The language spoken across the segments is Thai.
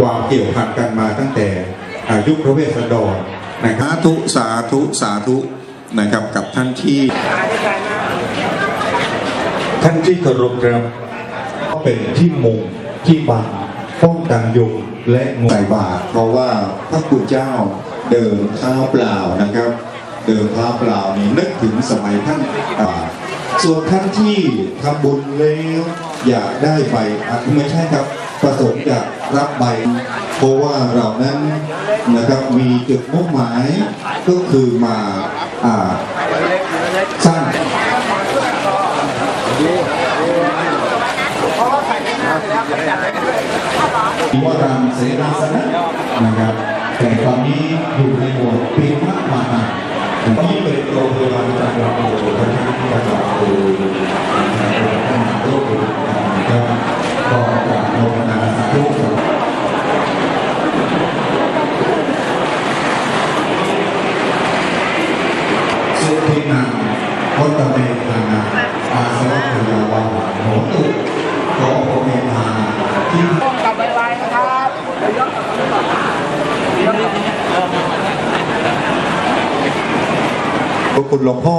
ความเกี่ยวพันกันมาตั้งแต่อายุคพระเวสสันดรนะครับสาธุสาธุสาธุนะครับกับท่านที่ ท่านที่เคารพครับก็เป็นที่มุงที่บังป้องกันยุงและงูใส่บาตรเพราะว่าพระคุณเจ้าเดินเท้าเปล่านะครับ เดินเท้าเปล่านี่นึกถึงสมัยท่านอ่าส่วนท่านที่ทำบุญแล้วอยากได้ใบอะไม่ใช่ครับ ประสงค์จะรับใบ เพราะว่าเรานั้นนะครับมีจุดมุ่งหมายก็คือมาอสร้างวรามเสนาสนะนะครับแต่ตอนนี้อยู่ในหมวดปีมะมานาตอนนี้เป็นโรง สุทินังวัตเมธานาอาสวัคยาวาโหตุโกโภเมธาที่กลับไวๆนะครับเดี๋ยวยกกลับมาก่อนยกกลับมาขอบคุณหลวงพ่อ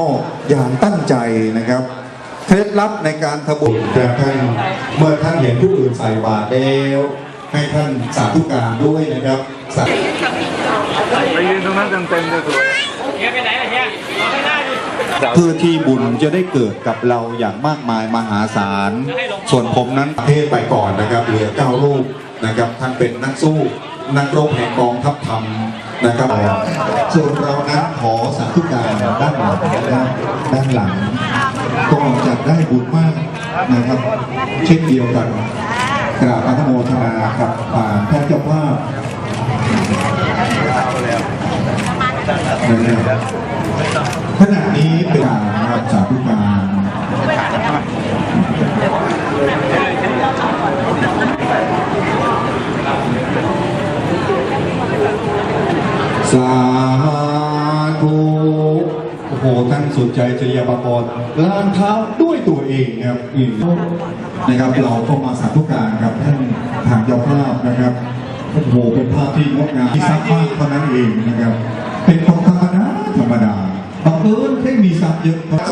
อย่างตั้งใจนะครับเคล็ดลับในการทบุญแต่ท่านเมื่อท่านเห็นผู้อื่นใส่บาตรแล้วให้ท่านสาธุการด้วยนะครับสาไปยืนตรงนั้นเต็มๆเลยสวย เพื่อที่บุญจะได้เกิดกับเราอย่างมากมายมหาศาล ส่วนผมนั้นเทศไปก่อนนะครับเหลือเก้ารูปนะครับท่านเป็นนักสู้นักรบแห่งกองทัพธรรมนะครับส่วนเรานั้นขอสาธุการด้านหลังและด้านหลังก็จะได้บุญมากนะครับ เช่นเดียวกันกราบอนุโมทนากับผ่านท่านเจ้าภาพนะครับขณะนี้เป็นการนะครับสาธุการ สาธุโอ้โหท่านสนใจจะยาปกรณ์ล้างเท้าด้วยตัวเองนะครับอืมนะครับ เราก็มาสาธุการกับท่านทางเจ้าภาพนะครับโอ้โหเป็นภาพที่งดงามที่ซักมากเท่านั้นเองนะครับ เป็นคนธรรมดาธรรมดาบังเอิญแค่มีทรัพย์เยอะโต